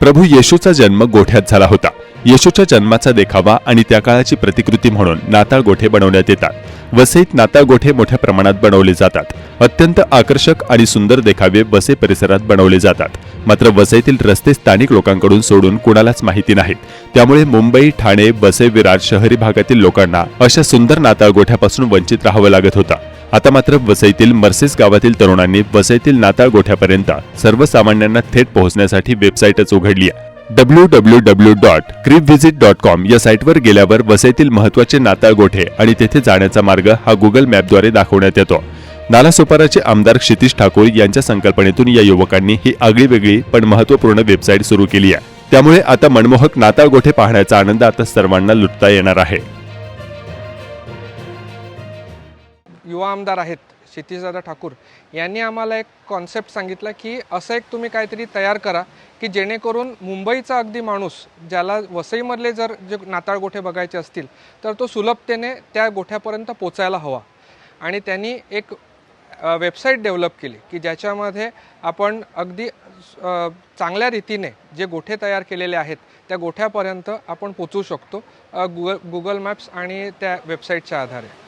प्रभू येशूचा जन्म गोठ्यात झाला होता. येशूच्या जन्माचा देखावा आणि त्या काळाची प्रतिकृती म्हणून नाताळ गोठे बनवण्यात येतात. वसईत नाताळ गोठे मोठ्या प्रमाणात बनवले जातात. अत्यंत आकर्षक आणि सुंदर देखावे वसई परिसरात बनवले जातात. मात्र वसईतील रस्ते स्थानिक लोकांकडून सोडून कुणालाच माहिती नाहीत. त्यामुळे मुंबई ठाणे वसई विरार शहरी भागातील लोकांना अशा सुंदर नाताळ गोठ्यापासून वंचित राहावं लागत होतं. आता मात्र वसईतील मर्सेस गावातील तरुणांनी वसईतील नाताळ गोठ्यापर्यंत सर्वसामान्यांना थेट पोहोचण्यासाठी वेबसाईटच उघडली आहे. W W W dot crip visit dot com या साईटवर गेल्यावर वसईतील महत्त्वाचे नाताळ गोठे आणि तेथे जाण्याचा मार्ग हा गुगल मॅपद्वारे दाखवण्यात येतो. नालासोपाराचे आमदार क्षितिश ठाकूर यांच्या संकल्पनेतून या युवकांनी ही आगळीवेगळी पण महत्त्वपूर्ण वेबसाईट सुरू केली आहे. त्यामुळे आता मनमोहक नाताळ गोठे पाहण्याचा आनंद आता सर्वांना लुटता येणार आहे. युवा आमदार आहेत क्षितिशदादा ठाकूर यांनी आम्हाला एक कॉन्सेप्ट सांगितला की असं एक तुम्ही काहीतरी तयार करा की जेणेकरून मुंबईचा अगदी माणूस ज्याला वसईमधले जर जे नाताळ गोठे बघायचे असतील तर तो सुलभतेने त्या गोठ्यापर्यंत पोचायला हवा. आणि त्यांनी एक वेबसाईट डेव्हलप केली की ज्याच्यामध्ये आपण अगदी चांगल्या रीतीने जे गोठे तयार केलेले आहेत त्या गोठ्यापर्यंत आपण पोचू शकतो गुगल गुगल मॅप्स आणि त्या वेबसाईटच्या आधारे.